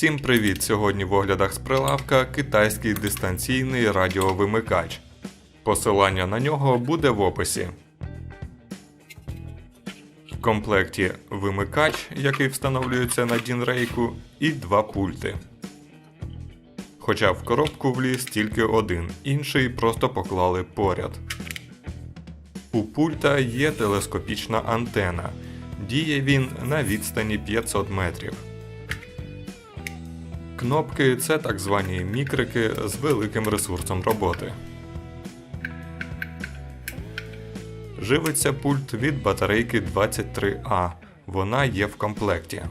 Всім привіт! Сьогодні в оглядах з прилавка китайський дистанційний радіовимикач. Посилання на нього буде в описі. В комплекті вимикач, який встановлюється на дінрейку, і два пульти. Хоча в коробку вліз тільки один, інший просто поклали поряд. У пульта є телескопічна антена. Діє він на відстані 500 метрів. Кнопки це так звані мікрики з великим ресурсом роботи. Живиться пульт від батарейки 23А. Вона є в комплекті.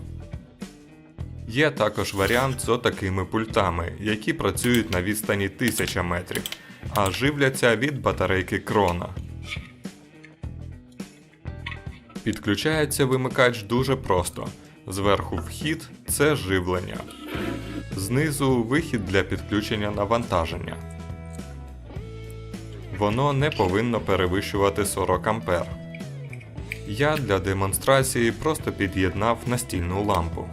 Є також варіант з отакими пультами, які працюють на відстані 1000 метрів, а живляться від батарейки крона. Підключається вимикач дуже просто. Зверху вхід це живлення. Знизу вихід для підключення навантаження. Воно не повинно перевищувати 40 А. Я для демонстрації просто під'єднав настільну лампу.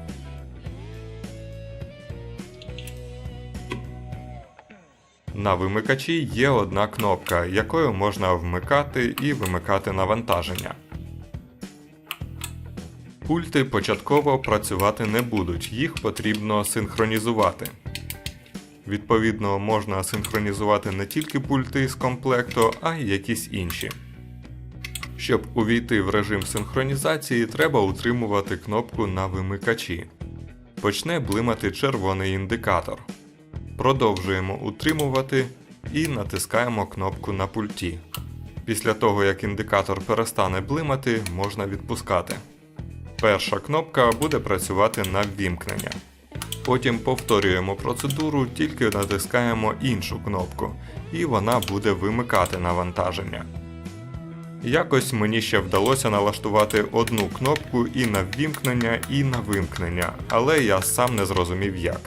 На вимикачі є одна кнопка, якою можна вмикати і вимикати навантаження. Пульти початково працювати не будуть, їх потрібно синхронізувати. Відповідно, можна синхронізувати не тільки пульти з комплекту, а й якісь інші. Щоб увійти в режим синхронізації, треба утримувати кнопку на вимикачі. Почне блимати червоний індикатор. Продовжуємо утримувати і натискаємо кнопку на пульті. Після того, як індикатор перестане блимати, можна відпускати. Перша кнопка буде працювати на ввімкнення. Потім повторюємо процедуру, тільки натискаємо іншу кнопку, і вона буде вимикати навантаження. Якось мені ще вдалося налаштувати одну кнопку і на ввімкнення, і на вимкнення, але я сам не зрозумів як.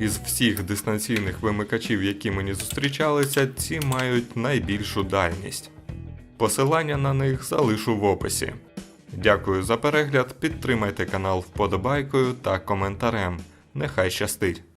Із всіх дистанційних вимикачів, які мені зустрічалися, ці мають найбільшу дальність. Посилання на них залишу в описі. Дякую за перегляд, підтримайте канал вподобайкою та коментарем. Нехай щастить!